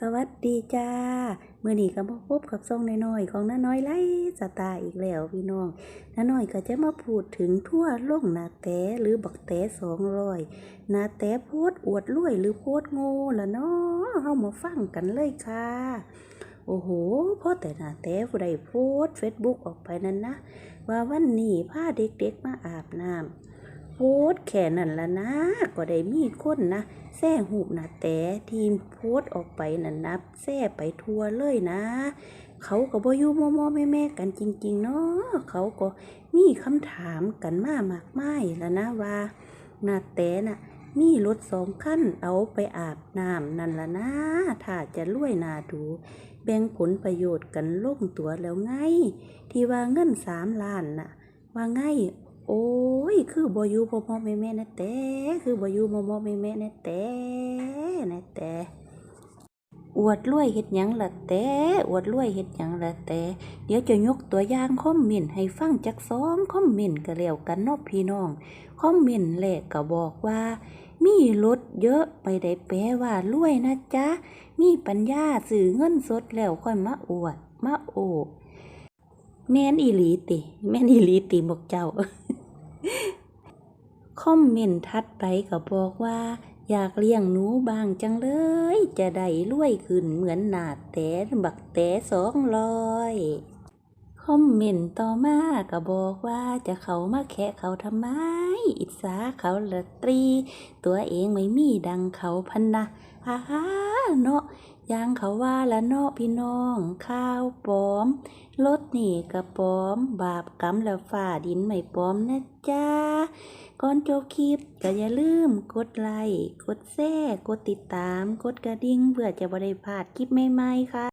สวัสดีจ้าเมื่อนี้ก็มาพบกับซ่องน้อยๆของน้าน้อยไล่สตล์อีกแล้วพี่น้องน้าน้อยก็จะมาพูดถึงทั่วโลกนาแตหรือบักแตสองร้อยนาแตโพดอวดรวยหรือโพดโง่ละเนาะเฮามาฟังกันเลยค่ะ โอ้โหพอแต่นาแตผู้ใดโพสเฟซบุ๊กออกไปนั้นนะ ว่าวันนี้พาเด็กๆมาอาบน้ำ โพสแค่นั้นละนะ ก็ได้มีคนนะแซ่หูบนะแต่ทีมโพสออกไปนั่นนับแซ่ไปทัวเลยนะ เขาก็บ่อยู่มอมอแม่แม่กันจริง ๆ เนาะเขาก็มีคำถามกันมามากมายแล้วนะว่านาแต่น่ะมีรถสองคันเอาไปอาบน้ำนั่นละนะถ้าจะรวยนาดูแบ่งผลประโยชน์กันลงตัวแล้วไง ที่ว่าเงินสามล้านน่ะ ว่าไง โอ้ คือบอยู่พ่อพ่อแม่แม่นะแต่คือบอยู่มอมอแม่แม่นะแต่นะแต่อวดรวยเฮ็ดหยังละแต่อวดรวยเฮ็ดหยังละแต่เดี๋ยวจะยกตัวอย่างคอมเมนต์ให้ฟังจักสองคอมเมนต์ก็แล้วกันเนาะพี่น้องคอมเมนต์แรกก็บอกว่า มีรถเยอะไปได้แปลว่ารวยนะจ๊ะมีปัญญาสื่อเงินสดแล้วค่อยมาอวดมาโอบแม่นอีหลีติ แม่นอีหลีติบอกเจ้า คอมเมนต์ทัดไปก็บอกว่า อยากเลี้ยงหนูบางจังเลย จะได้รวยขึ้นเหมือนหนาแต่บักแต่สองร้อย คอมเมนต์ต่อมาก็บอกว่าจะเขามาแคะเขาทำไม อิจฉาเขาละตรี ตัวเองไม่มีดังเขาพันนะฮ่าฮ่าเนาะยังเขาว่าละเนาะพี่น้อง ข้าวปลอมรถนี่กระปลอม บาปกรรมแล้วฝ่าดินไม่ปลอมนะจ๊ะก่อนจบคลิปก็อย่าลืมกดไลค์กดแชร์กดติดตาม กดกระดิ่งเพื่อจะบริพลาดคลิปใหม่ๆค่ะ